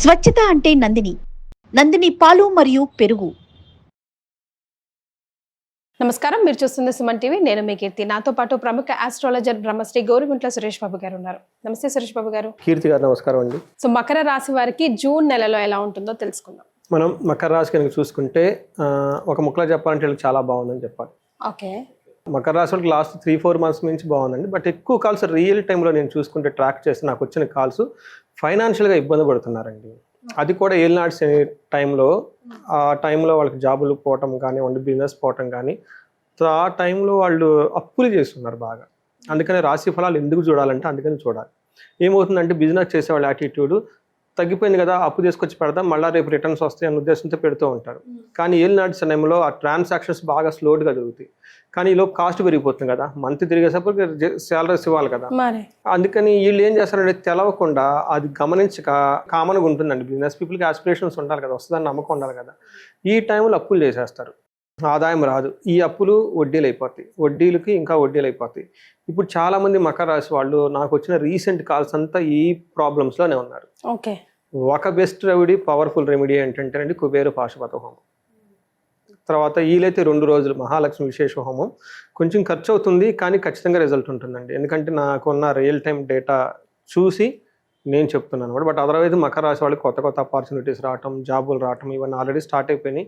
స్వచ్ఛత అంటే నందిని. నందిని పాలు మరియు పెరుగు. నమస్కారం. మీరు చూస్తుంది సుమన్ టీవీ. నేను మీ కీర్తి. నాతో పాటు ప్రముఖ ఆస్ట్రాలజర్ బ్రహ్మశ్రీ గౌరిగుంట్ల సురేష్ బాబు గారు ఉన్నారు. నమస్తే సురేష్ బాబు గారు. కీర్తి గారు నమస్కారం అండి. సో మకర రాశి వారికి జూన్ నెలలో ఎలా ఉంటుందో తెలుసుకుందాం. మనం మకర రాశి కనుక చూసుకుంటే ఒక ముక్కలో చెప్పాలంటే వీళ్ళకి చాలా బాగుందని చెప్పాలి. ఓకే. మకర రాశి వాళ్ళకి లాస్ట్ త్రీ ఫోర్ మంత్స్ నుంచి బాగుందండి. బట్ ఎక్కువ కాల్స్ రియల్ టైంలో నేను చూసుకుంటే ట్రాక్ చేస్తే నాకు వచ్చిన కాల్స్ ఫైనాన్షియల్గా ఇబ్బంది పడుతున్నారండి. అది కూడా ఏలినాడ్స్ టైంలో ఆ టైంలో వాళ్ళకి జాబులు పోవటం కానివ్వండి బిజినెస్ పోవటం కానీ ఆ టైంలో వాళ్ళు అప్పులు చేస్తున్నారు బాగా. అందుకని రాశి ఫలాలు ఎందుకు చూడాలంటే అందుకని చూడాలి. ఏమవుతుందంటే బిజినెస్ చేసే వాళ్ళ యాటిట్యూడ్ తగ్గిపోయింది కదా అప్పు తీసుకొచ్చి పెడదాం మళ్ళీ రేపు రిటర్న్స్ వస్తాయి అనే ఉద్దేశంతో పెడుతూ ఉంటారు. కానీ ఏలినాటి సమయంలో ఆ ట్రాన్సాక్షన్స్ బాగా స్లోడ్గా జరుగుతాయి. కానీ ఈలోపు కాస్ట్ పెరిగిపోతుంది కదా. మంత్ తిరిగేసరికి శాలరీస్ ఇవ్వాలి కదా. అందుకని వీళ్ళు ఏం చేస్తారంటే తెలవకుండా అది గమనించక కామన్గా ఉంటుందండి. బిజినెస్ పీపుల్కి ఆస్పిరేషన్స్ ఉండాలి కదా. వస్తుందని నమ్మకం ఉండాలి కదా. ఈ టైంలో అప్పులు చేసేస్తారు. ఆదాయం రాదు. ఈ అప్పులు వడ్డీలు అయిపోతాయి. వడ్డీలకి ఇంకా వడ్డీలు అయిపోతాయి. ఇప్పుడు చాలా మంది మకర రాశి వాళ్ళు నాకు వచ్చిన రీసెంట్ కాల్స్ అంతా ఈ ప్రాబ్లమ్స్లోనే ఉన్నారు. ఓకే. ఒక బెస్ట్ రెమెడీ పవర్ఫుల్ రెమెడీ ఏంటంటేనండి కుబేరు పాశుపత హోమం. తర్వాత వీలైతే రెండు రోజులు మహాలక్ష్మి విశేష హోమం. కొంచెం ఖర్చు అవుతుంది కానీ ఖచ్చితంగా రిజల్ట్ ఉంటుందండి. ఎందుకంటే నాకున్న రియల్ టైం డేటా చూసి నేను చెప్తున్నాను అనమాట బట్ అదర్వైజ్ మకర రాశి వాళ్ళకి కొత్త కొత్త ఆపర్చునిటీస్ రావటం జాబులు రావటం ఇవన్నీ ఆల్రెడీ స్టార్ట్ అయిపోయినాయి.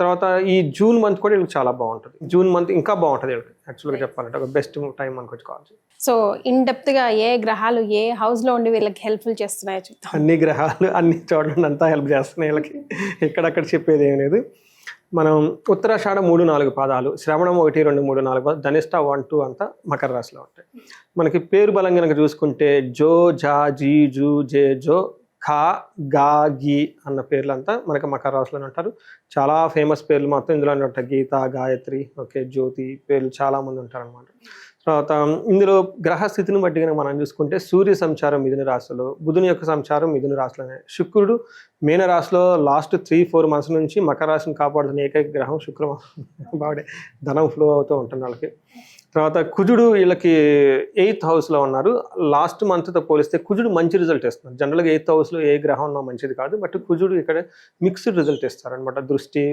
తర్వాత ఈ జూన్ మంత్ కూడా వీళ్ళకి చాలా బాగుంటుంది. జూన్ మంత్ ఇంకా బాగుంటుంది వీళ్ళకి. యాక్చువల్గా చెప్పాలంటే ఒక బెస్ట్ టైం అనుకోవచ్చు సో ఇన్ డెప్త్గా ఏ గ్రహాలు ఏ హౌస్లో ఉండి వీళ్ళకి హెల్ప్ఫుల్ చేస్తున్నాయో చూద్దాం అన్ని గ్రహాలు అన్ని చోట్ల అంతా హెల్ప్ చేస్తున్నాయి వీళ్ళకి. ఎక్కడక్కడ చెప్పేది ఏం లేదు. మనం ఉత్తరాషాఢ మూడు నాలుగు పాదాలు శ్రవణం ఒకటి రెండు మూడు నాలుగు పాదాలు ధనిష్ట వన్ టూ అంతా మకర రాశిలో ఉంటాయి. మనకి పేరు బలం కనుక చూసుకుంటే జో జా జీ జూ జే జో ఖా గా గీ అన్న పేర్లంతా మనకి మకర రాశిలోనే ఉంటారు. చాలా ఫేమస్ పేర్లు మొత్తం ఇందులోనే ఉంటాయి. గీత గాయత్రి ఓకే జ్యోతి పేర్లు చాలామంది ఉంటారు అనమాట తర్వాత ఇందులో గ్రహ స్థితిని బట్టి కనుక మనం చూసుకుంటే సూర్య సంచారం మిథున రాశిలో బుధుని యొక్క సంచారం మిథున రాశిలోనే. శుక్రుడు మీన రాశిలో లాస్ట్ త్రీ ఫోర్ మంత్స్ నుంచి మకర రాశిని కాపాడుతున్న ఏకైక గ్రహం శుక్రవారం బాగుడే ధనం ఫ్లో అవుతూ ఉంటుంది వాళ్ళకి. తర్వాత కుజుడు వీళ్ళకి ఎయిత్ హౌస్లో ఉన్నారు. లాస్ట్ మంత్తో పోలిస్తే కుజుడు మంచి రిజల్ట్ ఇస్తున్నారు జనరల్గా ఎయిత్ హౌస్లో ఏ గ్రహం ఉన్నా మంచిది కాదు. బట్ కుజుడు ఇక్కడ మిక్స్డ్ రిజల్ట్ ఇస్తారనమాట దృష్టి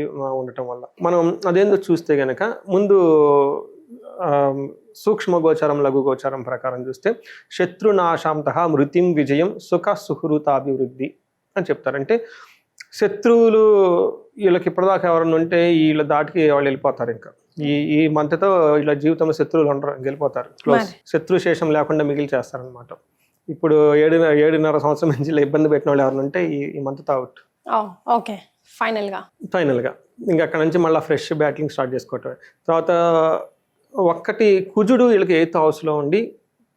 ఉండటం వల్ల. మనం అదేందో చూస్తే కనుక ముందు ఆ, సూక్ష్మ గోచారం లఘు గోచారం ప్రకారం చూస్తే శత్రునాశాంత మృతిం విజయం సుఖ సుహృతాభివృద్ధి అని చెప్తారంటే శత్రువులు వీళ్ళకి ఇప్పటిదాకా ఎవరైనా ఉంటే వీళ్ళ దాటికి వాళ్ళు వెళ్ళిపోతారు ఇంకా. ఈ ఈ మంత్తో వీళ్ళ జీవితంలో శత్రువులు ఉండరు వెళ్ళిపోతారు క్లోజ్. శత్రు శేషం లేకుండా మిగిలి చేస్తారనమాట ఇప్పుడు ఏడు ఏడున్నర సంవత్సరం నుంచి ఇబ్బంది పెట్టిన వాళ్ళు ఎవరైనా ఉంటే ఈ ఈ మంత్ అవుట్. ఓకే. ఫైనల్గా ఫైనల్గా. ఇంకా అక్కడ నుంచి మళ్ళీ ఫ్రెష్ బ్యాటింగ్ స్టార్ట్ చేసుకోవటం తర్వాత ఒక్కటి కుజుడు వీళ్ళకి ఎయిత్ హౌస్లో ఉండి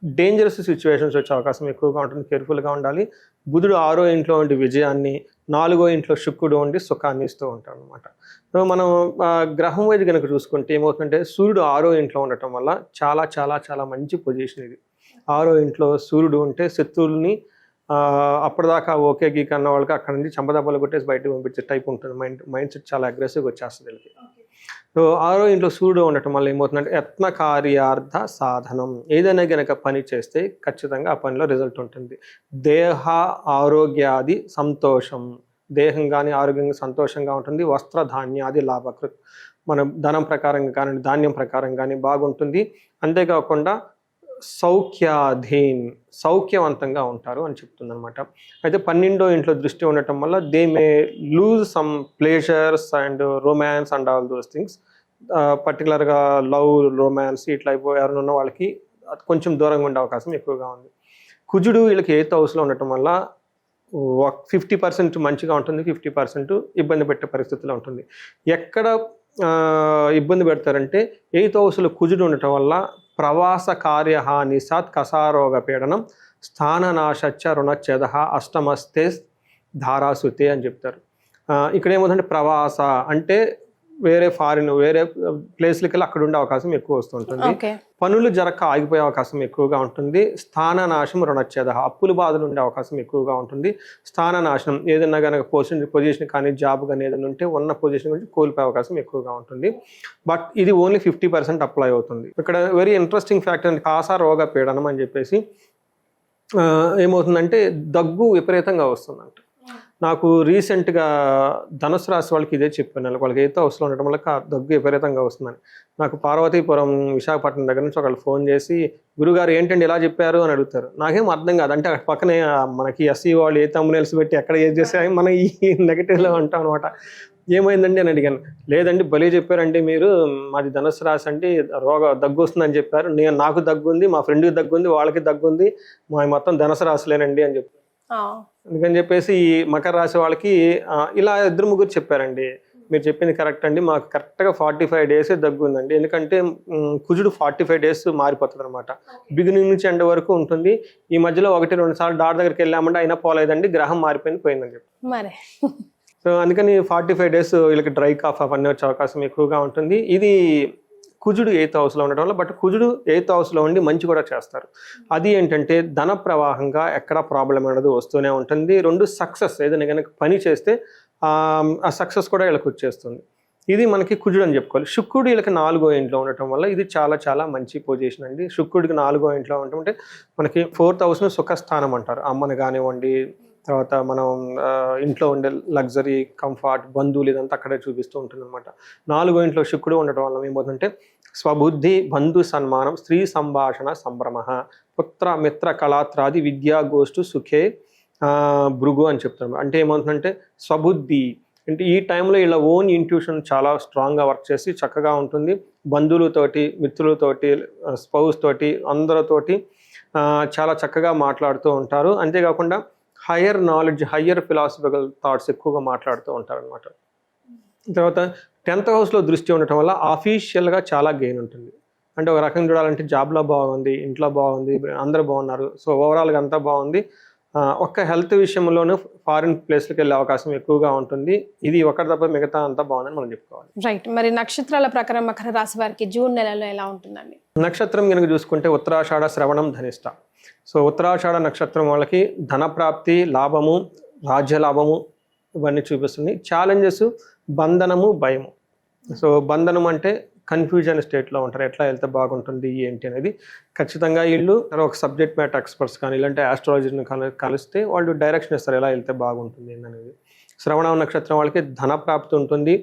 డేంజరస్ సిచ్యువేషన్స్ వచ్చే అవకాశం ఎక్కువగా ఉంటుంది కేర్ఫుల్గా ఉండాలి. బుధుడు ఆరో ఇంట్లో ఉండి విజయాన్ని నాలుగో ఇంట్లో శుక్రుడు ఉండి సుఖాన్ని ఇస్తూ ఉంటాడు అనమాట సో మనం గ్రహం వైపు కనుక చూసుకుంటే ఏమవుతుందంటే సూర్యుడు ఆరో ఇంట్లో ఉండటం వల్ల చాలా చాలా చాలా మంచి పొజిషన్ ఇది. ఆరో ఇంట్లో సూర్యుడు ఉంటే శత్రువుల్ని అప్పటిదాకా ఓకే గీక్ అన్న వాళ్ళకి అక్కడ నుంచి చంపదెబ్బలు కొట్టేసి బయటకు పంపించే టైప్ ఉంటుంది. మైండ్ మైండ్ సెట్ చాలా అగ్రెసివ్గా వచ్చేస్తుంది వీళ్ళకి. సో ఆరో ఇంట్లో సూర్యుడు ఉండటం వల్ల ఏమవుతుందంటే యత్న కార్యార్థ సాధనం. ఏదైనా గనక పని చేస్తే ఖచ్చితంగా ఆ పనిలో రిజల్ట్ ఉంటుంది. దేహ ఆరోగ్యాది సంతోషం. దేహం కానీ ఆరోగ్యంగా సంతోషంగా ఉంటుంది. వస్త్ర ధాన్యాది లాభకృత్ మన ధనం ప్రకారంగా కానీ ధాన్యం ప్రకారం కానీ బాగుంటుంది. అంతేకాకుండా సౌఖ్యాధీన్ సౌఖ్యవంతంగా ఉంటారు అని చెప్తుందనమాట అయితే పన్నెండో ఇంట్లో దృష్టి ఉండటం వల్ల they may lose some pleasures and romance and all those things పర్టికులర్గా లవ్ రొమాన్స్ ఇట్లా అయిపోయి ఎవరైనా ఉన్న వాళ్ళకి కొంచెం దూరంగా ఉండే అవకాశం ఎక్కువగా ఉంది. కుజుడు వీళ్ళకి ఎయిత్ హౌస్లో ఉండటం వల్ల ఫిఫ్టీ పర్సెంట్ మంచిగా ఉంటుంది ఫిఫ్టీ పర్సెంట్ ఇబ్బంది పెట్టే పరిస్థితిలో ఉంటుంది. ఎక్కడ ఇబ్బంది పెడతారంటే ఎయిత్ హౌస్లో కుజుడు ఉండటం వల్ల ప్రవాస కార్యహాని సాత్ కసారోగ పీడనం స్థాననాశచ్చ రుణచ్ఛేద అష్టమస్తే ధారాసుతే అని చెప్తారు. ఇక్కడ ఏమవుతుందంటే ప్రవాస అంటే వేరే ఫారిన్ వేరే ప్లేస్లకి వెళ్ళి అక్కడ ఉండే అవకాశం ఎక్కువ వస్తుంటుంది. పనులు జరగక ఆగిపోయే అవకాశం ఎక్కువగా ఉంటుంది. స్థాననాశం రుణచ్ఛేద అప్పుల బాధలు ఉండే అవకాశం ఎక్కువగా ఉంటుంది. స్థాననాశనం ఏదైనా కనుక పొజిషన్ పొజిషన్ కానీ జాబ్ కానీ ఏదైనా ఉంటే ఉన్న పొజిషన్ గురించి కోల్పోయే అవకాశం ఎక్కువగా ఉంటుంది. బట్ ఇది ఓన్లీ ఫిఫ్టీ పర్సెంట్ అప్లై అవుతుంది. ఇక్కడ వెరీ ఇంట్రెస్టింగ్ ఫ్యాక్టర్ కాసా రోగ పీడనం అని చెప్పేసి ఏమవుతుందంటే దగ్గు విపరీతంగా వస్తుందంట. నాకు రీసెంట్గా ధనుసు రాశి వాళ్ళకి ఇదే చెప్పాను. వాళ్ళకి వాళ్ళకి ఎయిత్ హౌస్లో ఉండటం వల్ల దగ్గు విపరీతంగా వస్తుందని. నాకు పార్వతీపురం విశాఖపట్నం దగ్గర నుంచి ఒకళ్ళు ఫోన్ చేసి గురుగారు ఏంటండి ఇలా చెప్పారు? అని అడుగుతారు. నాకేం అర్థం కాదు. అంటే అక్కడ పక్కనే మనకి ఎస్సీ వాళ్ళు ఏ తమ్మునేల్స్ పెట్టి ఎక్కడ ఏది చేస్తే మనం ఈ నెగటివ్లో ఉంటాం అనమాట ఏమైందండి అని అడిగాను. లేదండి బలి చెప్పారండి మీరు. మాది ధనుసు రాశి అంటే రోగ దగ్గు వస్తుందని చెప్పారు. నేను నాకు దగ్గు ఉంది మా ఫ్రెండ్కి దగ్గు ఉంది వాళ్ళకి దగ్గు ఉంది. మా మొత్తం ధనుసు రాశిలేనండి అని చెప్పి అందుకని చెప్పేసి ఈ మకర రాశి వాళ్ళకి ఇలా ఇద్దరు ముగ్గురు చెప్పారండి. మీరు చెప్పింది కరెక్ట్ అండి. మాకు కరెక్ట్గా ఫార్టీ ఫైవ్ డేస్ దగ్గు ఉందండి. ఎందుకంటే కుజుడు ఫార్టీ ఫైవ్ డేస్ మారిపోతుంది అనమాట బిగినింగ్ నుంచి ఎండ్ వరకు ఉంటుంది. ఈ మధ్యలో ఒకటి రెండు సార్లు డాక్టర్ దగ్గరికి వెళ్ళామంటే అయినా పోలేదండి. గ్రహం మారిపోయింది పోయిందని చెప్పి. మరి. సో అందుకని ఫార్టీ ఫైవ్ డేస్ వీళ్ళకి డ్రై కాఫ్ అవన్నీ వచ్చే అవకాశం ఎక్కువగా ఉంటుంది. ఇది కుజుడు ఎయిత్ హౌస్లో ఉండడం వల్ల బట్ కుజుడు ఎయిత్ హౌస్లో ఉండి మంచి కూడా చేస్తారు. అది ఏంటంటే ధన ప్రవాహంగా ఎక్కడ ప్రాబ్లం అనేది వస్తూనే ఉంటుంది. రెండు సక్సెస్ ఏదైనా కనుక పని చేస్తే ఆ ఆ సక్సెస్ కూడా వీళ్ళకి వచ్చేస్తుంది. ఇది మనకి కుజుడు అని చెప్పుకోవాలి. శుక్రుడు వీళ్ళకి నాలుగో ఇంట్లో ఉండటం వల్ల ఇది చాలా చాలా మంచి పొజిషన్ అండి. శుక్రుడికి నాలుగో ఇంట్లో ఉండటం అంటే మనకి ఫోర్త్ హౌస్ను సుఖస్థానం అంటారు. అమ్మని కానివ్వండి తర్వాత మనం ఇంట్లో ఉండే లగ్జరీ కంఫర్ట్ బంధువులు ఇదంతా అక్కడే చూపిస్తూ ఉంటుంది అనమాట నాలుగో ఇంట్లో శుక్రుడు ఉండటం వల్ల ఏమవుతుందంటే స్వబుద్ధి బంధు సన్మానం స్త్రీ సంభాషణ సంభ్రమ పుత్ర మిత్ర కళాత్రాది విద్యా గోష్ఠు సుఖే భృగు అని చెప్తున్నారు. అంటే ఏమవుతుందంటే స్వబుద్ధి. అంటే ఈ టైంలో ఇలా ఓన్ ఇంట్యూషన్ చాలా స్ట్రాంగ్గా వర్క్ చేసి చక్కగా ఉంటుంది. బంధువులతోటి మిత్రులతోటి స్పౌస్ తోటి అందరితోటి చాలా చక్కగా మాట్లాడుతూ ఉంటారు. అంతేకాకుండా higher knowledge higher philosophical thoughts ఎక్కువగా మాట్లాడుతూ ఉంటారనమాట తర్వాత టెన్త్ హౌస్లో దృష్టి ఉండటం వల్ల ఆఫీషియల్గా చాలా గెయిన్ ఉంటుంది. అంటే ఒక రకంగా చూడాలంటే జాబ్లో బాగుంది ఇంట్లో బాగుంది అందరూ బాగున్నారు. సో ఓవరాల్గా అంతా బాగుంది. ఒక్క హెల్త్ విషయంలోనూ ఫారిన్ ప్లేస్లకు వెళ్ళే అవకాశం ఎక్కువగా ఉంటుంది. ఇది ఒకటి తప్ప మిగతా అంతా బాగుందని మనం చెప్పుకోవాలి. రైట్ మరి నక్షత్రాల ప్రకారం మకర రాశి వారికి జూన్ నెలలో ఎలా ఉంటుందండి? నక్షత్రం కనుక చూసుకుంటే ఉత్తరాషాఢ శ్రవణం ధనిష్ట. సో ఉత్తరాషాఢ నక్షత్రం వాళ్ళకి ధన ప్రాప్తి లాభము రాజ్య లాభము ఇవన్నీ చూపిస్తుంది. ఛాలెంజెస్ బంధనము భయము. సో బంధనం అంటే కన్ఫ్యూజన్ స్టేట్లో ఉంటారు. ఎట్లా వెళ్తే బాగుంటుంది ఏంటి అనేది. ఖచ్చితంగా వీళ్ళు ఒక సబ్జెక్ట్ మ్యాటర్ ఎక్స్పర్ట్స్ కానీ ఇలాంటి ఆస్ట్రాలజీని కలిస్తే వాళ్ళు డైరెక్షన్ ఇస్తారు. ఎలా వెళ్తే బాగుంటుంది అనేది శ్రవణ నక్షత్రం వాళ్ళకి ధన ప్రాప్తి ఉంటుంది.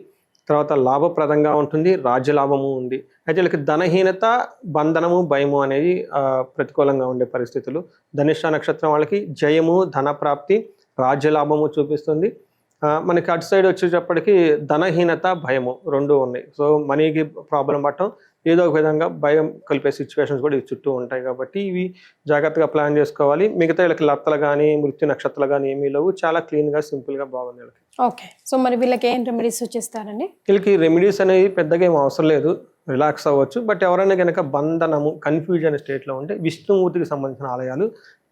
తర్వాత లాభప్రదంగా ఉంటుంది. రాజ్య లాభము ఉంది. అయితే వీళ్ళకి ధనహీనత బంధనము భయము అనేది ప్రతికూలంగా ఉండే పరిస్థితులు. ధనిష్ట నక్షత్రం వాళ్ళకి జయము ధన ప్రాప్తి రాజ్య లాభము చూపిస్తుంది. మనకి అటు సైడ్ వచ్చేటప్పటికి ధనహీనత భయము రెండు ఉన్నాయి. సో మనీకి ప్రాబ్లం పట్టడం ఏదో ఒక విధంగా భయం కలిపే సిచ్యువేషన్స్ కూడా చుట్టూ ఉంటాయి కాబట్టి ఇవి జాగ్రత్తగా ప్లాన్ చేసుకోవాలి. మిగతా వీళ్ళకి లత్తలు కానీ మృత్యు నక్షత్రాలు కానీ ఏమీ లేవు. చాలా క్లీన్గా సింపుల్గా బాగుంది వీళ్ళకి. ఓకే. సో మరి వీళ్ళకి ఏం రెమెడీస్ సూచిస్తారండి? వీళ్ళకి రెమెడీస్ అనేవి పెద్దగా ఏం అవసరం లేదు. రిలాక్స్ అవ్వచ్చు. బట్ ఎవరైనా కనుక బంధనము కన్ఫ్యూజన్ స్టేట్లో ఉంటే విష్ణుమూర్తికి సంబంధించిన ఆలయాలు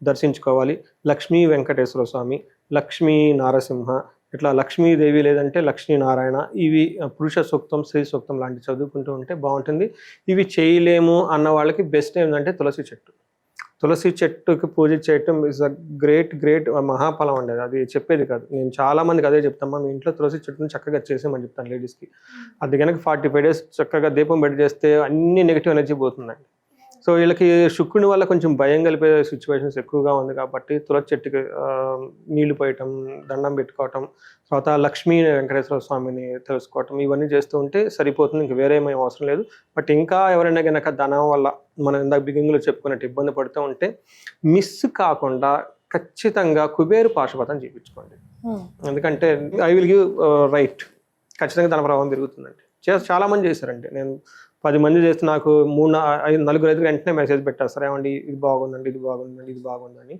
దర్శించుకోవాలి. లక్ష్మీ వెంకటేశ్వర స్వామి లక్ష్మీ నారసింహ ఇట్లా లక్ష్మీదేవి లేదంటే లక్ష్మీనారాయణ ఇవి పురుష సూక్తం స్త్రీ సూక్తం లాంటివి చదువుకుంటూ ఉంటే బాగుంటుంది. ఇవి చేయలేము అన్న వాళ్ళకి బెస్ట్ ఏంటంటే తులసి చెట్టు. తులసి చెట్టుకి పూజ చేయటం ఇస్ అ గ్రేట్ గ్రేట్ మహాఫలం అండి అది. అది చెప్పేది కాదు. నేను చాలా మందికి అదే చెప్తామా మీ ఇంట్లో తులసి చెట్టుని చక్కగా చేసేమని చెప్తాను లేడీస్కి అది కనుక ఫార్టీ ఫైవ్ డేస్ చక్కగా దీపం పెట్టి చేస్తే అన్ని నెగిటివ్ ఎనర్జీ పోతుందండి. సో వీళ్ళకి శుక్రుని వల్ల కొంచెం భయం కలిపే సిచ్యువేషన్స్ ఎక్కువగా ఉంది కాబట్టి తులసి చెట్టుకి నీళ్ళు పోయటం దండం పెట్టుకోవటం తర్వాత లక్ష్మీ వెంకటేశ్వర స్వామిని తెలుసుకోవటం ఇవన్నీ చేస్తూ ఉంటే సరిపోతుంది. ఇంక వేరే ఏమీ అవసరం లేదు. బట్ ఇంకా ఎవరైనా కనుక ధనం వల్ల మనం ఇందాక బిగినింగ్లో చెప్పుకున్నట్టు ఇబ్బంది పడుతూ ఉంటే మిస్ కాకుండా ఖచ్చితంగా కుబేరు పాశుపతం చేయించుకోండి. Hmm. ఎందుకంటే ఐ విల్ గివ్ రైట్ ఖచ్చితంగా దాని ప్రభావం పెరుగుతుందండి. చే చాలా మంది చేశారండి. నేను పది మంది చేస్తే నాకు మూడు ఐదు నలుగురు ఐదుగురు వెంటనే మెసేజ్ పెట్టేస్తారు ఏమండి ఇది బాగుందండి ఇది బాగుందండి ఇది బాగుందని.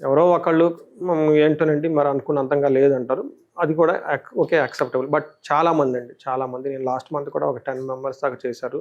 ఎవరో ఒకళ్ళు ఏంటోనండి మరి అనుకున్నంతంగా లేదంటారు. అది కూడా ఓకే యాక్సెప్టబుల్ బట్ చాలా మంది అండి చాలా మంది. నేను లాస్ట్ మంత్ కూడా ఒక టెన్ మెంబర్స్ దాకా చేశారు.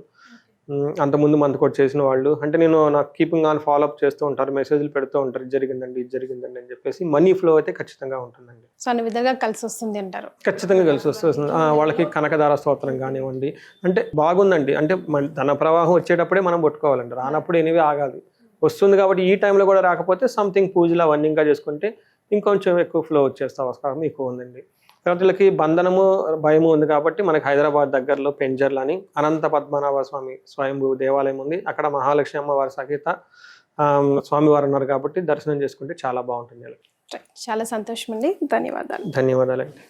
అంతకుముందు మంత్ కూడా చేసిన వాళ్ళు. అంటే నేను నాకు కీపింగ్ ఆన్ ఫాలో అప్ చేస్తూ ఉంటారు మెసేజ్లు పెడుతూ ఉంటారు ఇది జరిగిందండి ఇది జరిగిందండి అని చెప్పేసి మనీ ఫ్లో అయితే ఖచ్చితంగా ఉంటుందండి. సో అన్ని విధంగా కలిసి వస్తుంది అంటారు. ఖచ్చితంగా కలిసి వస్తుంది. వాళ్ళకి కనకదార స్తోత్రం కానివ్వండి. అంటే బాగుందండి. అంటే మన ధన ప్రవాహం వచ్చేటప్పుడే మనం పట్టుకోవాలండి రానప్పుడు ఎనివే ఆగాలి. వస్తుంది కాబట్టి ఈ టైంలో కూడా రాకపోతే సంథింగ్ పూజలు అవన్నీ ఇంకా చేసుకుంటే ఇంకొంచెం ఎక్కువ ఫ్లో వచ్చేస్తే అవసరం ఎక్కువ ఉందండి. తర్వాత వీళ్ళకి బంధనము భయము ఉంది కాబట్టి మనకి హైదరాబాద్ దగ్గరలో పెంజర్లు అని అనంత పద్మనాభ స్వామి స్వయంభూ దేవాలయం ఉంది. అక్కడ మహాలక్ష్మి అమ్మవారి సహిత స్వామివారు ఉన్నారు కాబట్టి దర్శనం చేసుకుంటే చాలా బాగుంటుంది. చాలా సంతోషం అండి. ధన్యవాదాలు. ధన్యవాదాలండి.